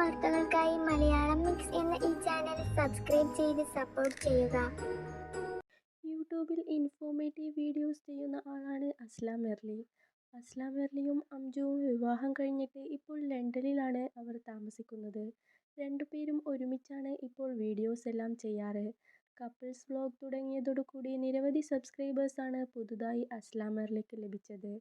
വാർത്തകൾക്കായി മലയാളം മിക്സ് എന്ന ഈ ചാനൽ സബ്സ്ക്രൈബ് ചെയ്ത് സപ്പോർട്ട് ചെയ്യുക. യൂട്യൂബിൽ ഇൻഫോർമേറ്റീവ് വീഡിയോസ് ചെയ്യുന്ന ആളാണ് അസ്ലാം മെർലി അസ്ലാം മെർലിയും അംജുവും വിവാഹം കഴിഞ്ഞിട്ട് ഇപ്പോൾ ലണ്ടനിലാണ് അവർ താമസിക്കുന്നത്. രണ്ടുപേരും ഒരുമിച്ചാണ് ഇപ്പോൾ വീഡിയോസ് എല്ലാം ചെയ്യാറ്. കപ്പിൾസ് വ്ലോഗ് തുടങ്ങിയതോടുകൂടി നിരവധി സബ്സ്ക്രൈബേഴ്സാണ് പുതുതായി അസ്ലാം മെർലിക്ക് ലഭിച്ചത്.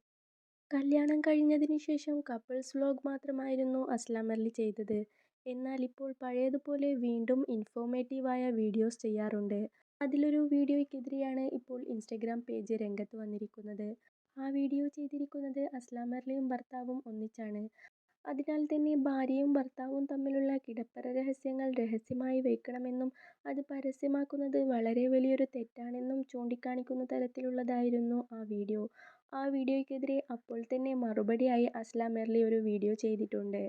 കല്യാണം കഴിഞ്ഞതിന് ശേഷം കപ്പിൾസ് വ്ലോഗ് മാത്രമായിരുന്നു അസ്ലാം അലി ചെയ്തത്. എന്നാൽ ഇപ്പോൾ പഴയതുപോലെ വീണ്ടും ഇൻഫോർമേറ്റീവായ വീഡിയോസ് ചെയ്യാറുണ്ട്. അതിലൊരു വീഡിയോയ്ക്കെതിരെയാണ് ഇപ്പോൾ ഇൻസ്റ്റഗ്രാം പേജ് രംഗത്ത് വന്നിരിക്കുന്നത്. ആ വീഡിയോ ചെയ്തിരിക്കുന്നത് അസ്ലാം അർലിയും ഭർത്താവും ഒന്നിച്ചാണ്. അതിനാൽ തന്നെ ഭാര്യയും ഭർത്താവും തമ്മിലുള്ള കിടപ്പറ രഹസ്യങ്ങൾ രഹസ്യമായി വയ്ക്കണമെന്നും അത് പരസ്യമാക്കുന്നത് വളരെ വലിയൊരു തെറ്റാണെന്നും ചൂണ്ടിക്കാണിക്കുന്ന തരത്തിലുള്ളതായിരുന്നു ആ വീഡിയോ. ആ വീഡിയോയ്ക്കെതിരെ അപ്പോൾ തന്നെ മറുപടിയായി അസ്ലാം മെർലി ഒരു വീഡിയോ ചെയ്തിട്ടുണ്ട്.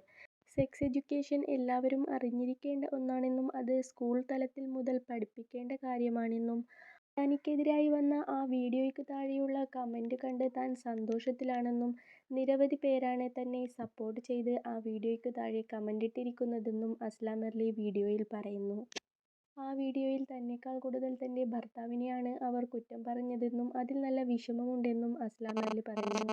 സെക്സ് എഡ്യൂക്കേഷൻ എല്ലാവരും അറിഞ്ഞിരിക്കേണ്ട ഒന്നാണെന്നും അത് സ്കൂൾ തലത്തിൽ മുതൽ പഠിപ്പിക്കേണ്ട കാര്യമാണെന്നും തനിക്കെതിരായി വന്ന ആ വീഡിയോയ്ക്ക് താഴെയുള്ള കമന്റ് കണ്ട് താൻ സന്തോഷത്തിലാണെന്നും നിരവധി പേരാണ് തന്നെ സപ്പോർട്ട് ചെയ്ത് ആ വീഡിയോയ്ക്ക് താഴെ കമന്റ് ഇട്ടിരിക്കുന്നതെന്നും അസ്ലാം മെർലി വീഡിയോയിൽ പറയുന്നു. വീഡിയോയിൽ തന്നെക്കാൾ കൂടുതൽ തന്റെ ഭർത്താവിനെയാണ് അവർ കുറ്റം പറഞ്ഞതെന്നും അതിൽ നല്ല വിഷമമുണ്ടെന്നും അസ്ലാം അലി പറഞ്ഞു.